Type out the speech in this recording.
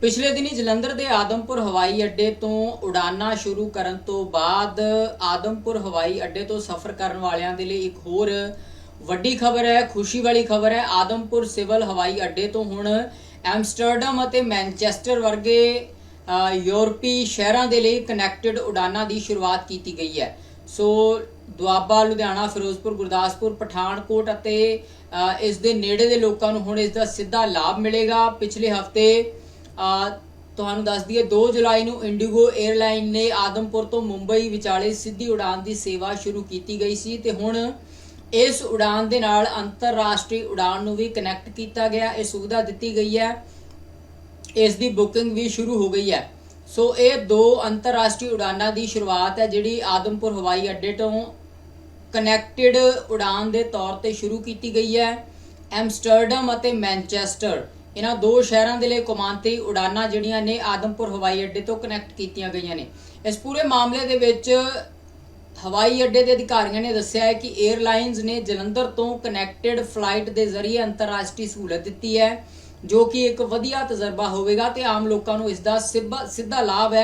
ਪਿਛਲੇ ਦਿਨੀ ਜਲੰਧਰ ਦੇ ਆਦਮਪੁਰ ਹਵਾਈ ਅੱਡੇ ਤੋਂ ਉਡਾਨਾਂ ਸ਼ੁਰੂ ਕਰਨ ਤੋਂ ਬਾਅਦ ਆਦਮਪੁਰ ਹਵਾਈ ਅੱਡੇ ਤੋਂ ਸਫ਼ਰ ਕਰਨ ਵਾਲਿਆਂ ਦੇ ਲਈ ਇੱਕ ਹੋਰ ਵੱਡੀ ਖਬਰ ਹੈ, ਖੁਸ਼ੀ ਵਾਲੀ ਖਬਰ ਹੈ। ਆਦਮਪੁਰ ਸਿਵਲ ਹਵਾਈ ਅੱਡੇ ਤੋਂ ਹੁਣ ਐਮਸਟਰਡਮ ਅਤੇ ਮੈਨਚੈਸਟਰ ਵਰਗੇ ਯੂਰਪੀ ਸ਼ਹਿਰਾਂ ਦੇ ਲਈ ਕਨੈਕਟਡ ਉਡਾਨਾਂ ਦੀ ਸ਼ੁਰੂਆਤ ਕੀਤੀ ਗਈ ਹੈ। ਸੋ ਦੁਆਬਾ, ਲੁਧਿਆਣਾ, ਫਿਰੋਜ਼ਪੁਰ, ਗੁਰਦਾਸਪੁਰ, ਪਠਾਨਕੋਟ ਅਤੇ ਇਸ ਦੇ ਨੇੜੇ ਦੇ ਲੋਕਾਂ ਨੂੰ ਹੁਣ ਇਸ ਦਾ ਸਿੱਧਾ ਲਾਭ ਮਿਲੇਗਾ। ਪਿਛਲੇ ਹਫ਼ਤੇ ਤੁਹਾਨੂੰ ਦੱਸ ਦਈਏ 2 ਜੁਲਾਈ ਨੂੰ ਇੰਡੀਗੋ 에ਅਰਲਾਈਨ ਨੇ ਆਦਮਪੁਰ ਤੋਂ ਮੁੰਬਈ ਵਿਚਾਲੇ ਸਿੱਧੀ ਉਡਾਨ ਦੀ ਸੇਵਾ ਸ਼ੁਰੂ ਕੀਤੀ ਗਈ ਸੀ ਤੇ ਹੁਣ ਇਸ ਉਡਾਨ ਦੇ ਨਾਲ ਅੰਤਰਰਾਸ਼ਟਰੀ ਉਡਾਨ ਨੂੰ ਵੀ ਕਨੈਕਟ ਕੀਤਾ ਗਿਆ, ਇਹ ਸੁਵਿਧਾ ਦਿੱਤੀ ਗਈ ਹੈ। ਇਸ ਦੀ ਬੁਕਿੰਗ ਵੀ ਸ਼ੁਰੂ ਹੋ ਗਈ ਹੈ। ਸੋ ਇਹ ਦੋ ਅੰਤਰਰਾਸ਼ਟਰੀ ਉਡਾਨਾਂ ਦੀ ਸ਼ੁਰੂਆਤ ਹੈ, ਜਿਹੜੀ ਆਦਮਪੁਰ ਹਵਾਈ ਅੱਡੇ ਤੋਂ ਕਨੈਕਟਡ ਉਡਾਨ ਦੇ ਤੌਰ ਤੇ ਸ਼ੁਰੂ ਕੀਤੀ ਗਈ ਹੈ। ਐਮਸਟਰਡਮ ਅਤੇ ਮੈਨਚੈਸਟਰ। ਇਹਨਾਂ ਦੋ ਸ਼ਹਿਰਾਂ ਦੇ ਲਈ ਕੌਮਾਂਤਰੀ ਉਡਾਨਾਂ ਜਿਹੜੀਆਂ ਨੇ ਆਦਮਪੁਰ ਹਵਾਈ ਅੱਡੇ ਤੋਂ ਕਨੈਕਟ ਕੀਤੀਆਂ ਗਈਆਂ ਨੇ। ਇਸ ਪੂਰੇ ਮਾਮਲੇ ਦੇ ਵਿੱਚ ਹਵਾਈ ਅੱਡੇ ਦੇ ਅਧਿਕਾਰੀਆਂ ਨੇ ਦੱਸਿਆ ਹੈ ਕਿ 에ਅਰਲਾਈਨਸ ਨੇ ਜਲੰਧਰ ਤੋਂ ਕਨੈਕਟਡ ਫਲਾਈਟ ਦੇ ਜ਼ਰੀਏ ਅੰਤਰਰਾਸ਼ਟਰੀ ਸਹੂਲਤ ਦਿੱਤੀ ਹੈ, ਜੋ ਕਿ ਇੱਕ ਵਧੀਆ ਤਜਰਬਾ ਹੋਵੇਗਾ ਤੇ ਆਮ ਲੋਕਾਂ ਨੂੰ ਇਸ ਦਾ ਸਿੱਬਾ- ਸਿੱਧਾ ਲਾਭ ਹੈ।